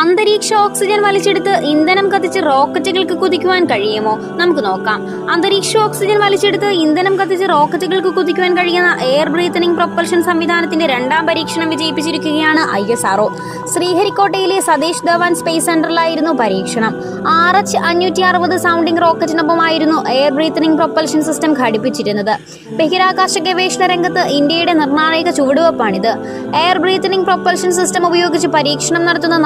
അന്തരീക്ഷ ഓക്സിജൻ വലിച്ചെടുത്ത് ഇന്ധനം കത്തിച്ച് റോക്കറ്റുകൾക്ക് കുതിക്കുവാൻ കഴിയുമോ? നമുക്ക് നോക്കാം. അന്തരീക്ഷ ഓക്സിജൻ വലിച്ചെടുത്ത് ഇന്ധനം കത്തിച്ച് റോക്കറ്റുകൾക്ക് കുതിക്കുവാൻ കഴിയുന്ന എയർ ബ്രീത്തനിങ് പ്രൊപ്പൽഷൻ സംവിധാനത്തിന്റെ രണ്ടാം പരീക്ഷണം വിജയിപ്പിച്ചിരിക്കുകയാണ് ഐ എസ് ആർഒ ശ്രീഹരിക്കോട്ടയിലെ സതീഷ് ധവാൻ സ്പേസ് സെന്ററിലായിരുന്നു പരീക്ഷണം. ആർ എച്ച് അഞ്ഞൂറ്റി അറുപത് സൗണ്ടിംഗ് റോക്കറ്റിനൊപ്പമായിരുന്നു എയർ ബ്രീത്തനിങ് പ്രൊപ്പൽഷൻ സിസ്റ്റം ഘടിപ്പിച്ചിരുന്നത്. ബഹിരാകാശ ഗവേഷണ രംഗത്ത് ഇന്ത്യയുടെ നിർണായക ചുവടുവെപ്പാണിത്. എയർ ബ്രീത്തനിങ് പ്രൊപ്പൽഷൻ സിസ്റ്റം ഉപയോഗിച്ച് പരീക്ഷണം നടത്തുന്ന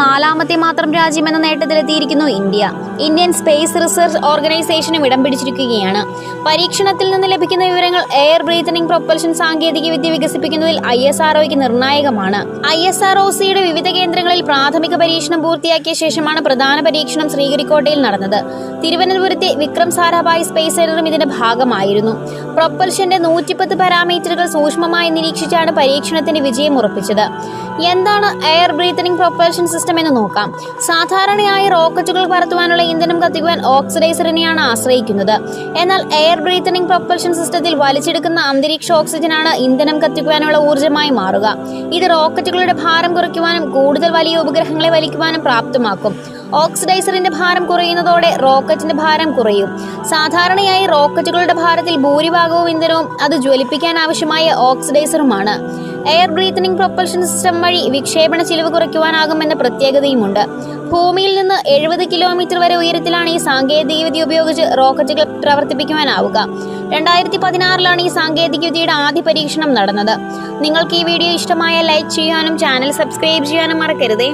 നാലാമത്തെ മാത്രം രാജ്യമെന്ന നേട്ടത്തിലെത്തിയിരിക്കുന്നു ഇന്ത്യ. ഇന്ത്യൻ സ്പേസ് റിസർച്ച് ഓർഗനൈസേഷനും ഇടം പിടിച്ചിരിക്കുകയാണ്. പരീക്ഷണത്തിൽ നിന്ന് ലഭിക്കുന്ന വിവരങ്ങൾ എയർ ബ്രീത്തനിങ് പ്രൊപ്പൽഷൻ സാങ്കേതിക വിദ്യ വികസിപ്പിക്കുന്നതിൽ ഐ എസ് ആർഒയ്ക്ക് നിർണായകമാണ്. ഐ എസ് ആർ ഒ സിയുടെ വിവിധ കേന്ദ്രങ്ങളിൽ പ്രാഥമിക പരീക്ഷണം പൂർത്തിയാക്കിയ ശേഷമാണ് പ്രധാന പരീക്ഷണം ശ്രീഹരിക്കോട്ടയിൽ നടന്നത്. തിരുവനന്തപുരത്തെ വിക്രം സാരാഭായ് സ്പേസ് സെന്ററും ഇതിന്റെ ഭാഗമായിരുന്നു. പ്രൊപ്പൽഷന്റെ നൂറ്റിപ്പത്ത് പാരാമീറ്ററുകൾ സൂക്ഷ്മമായി നിരീക്ഷിച്ചാണ് പരീക്ഷണത്തിന്റെ വിജയം ഉറപ്പിച്ചത്. എന്താണ് എയർ ബ്രീത്തനിങ് പ്രൊപ്പൽഷൻ സിസ്റ്റം എന്ന് നോക്കാം. സാധാരണയായി റോക്കറ്റുകൾ പറത്തുവാനുള്ള ഇന്ധനം കത്തിക്കുവാൻ ഓക്സിഡൈസറിനെയാണ് ആശ്രയിക്കുന്നത്. എന്നാൽ എയർ ബ്രീത്തനിങ് പ്രൊപ്പൽഷൻ സിസ്റ്റത്തിൽ വലിച്ചെടുക്കുന്ന അന്തരീക്ഷ ഓക്സിജനാണ് ഇന്ധനം കത്തിക്കുവാനുള്ള ഊർജമായി മാറുക. ഇത് റോക്കറ്റുകളുടെ ഭാരം കുറയ്ക്കുവാനും കൂടുതൽ വലിയ ഉപഗ്രഹങ്ങളെ വലിക്കുവാനും പ്രാപ്തമാക്കും. ഓക്സിഡൈസറിന്റെ ഭാരം കുറയുന്നതോടെ റോക്കറ്റിന്റെ ഭാരം കുറയും. സാധാരണയായി റോക്കറ്റുകളുടെ ഭാരത്തിൽ ഭൂരിഭാഗവും ഇന്ധനവും അത് ജ്വലിപ്പിക്കാൻ ആവശ്യമായ ഓക്സിഡൈസറുമാണ് എയർ ബ്രീത്തനിങ് പ്രൊപ്പൽഷൻ സിസ്റ്റം വഴി വിക്ഷേപണ ചിലവ് കുറയ്ക്കുവാനാകുമെന്ന പ്രത്യേകതയുമുണ്ട്. ഭൂമിയിൽ നിന്ന് എഴുപത് കിലോമീറ്റർ വരെ ഉയരത്തിലാണ് ഈ സാങ്കേതികവിദ്യ ഉപയോഗിച്ച് റോക്കറ്റുകൾ പ്രവർത്തിപ്പിക്കുവാനാവുക. രണ്ടായിരത്തി പതിനാറിലാണ് ഈ സാങ്കേതികവിദ്യയുടെ ആദ്യ പരീക്ഷണം നടന്നത്. നിങ്ങൾക്ക് ഈ വീഡിയോ ഇഷ്ടമായ ലൈക്ക് ചെയ്യാനും ചാനൽ സബ്സ്ക്രൈബ് ചെയ്യാനും മറക്കരുതേ.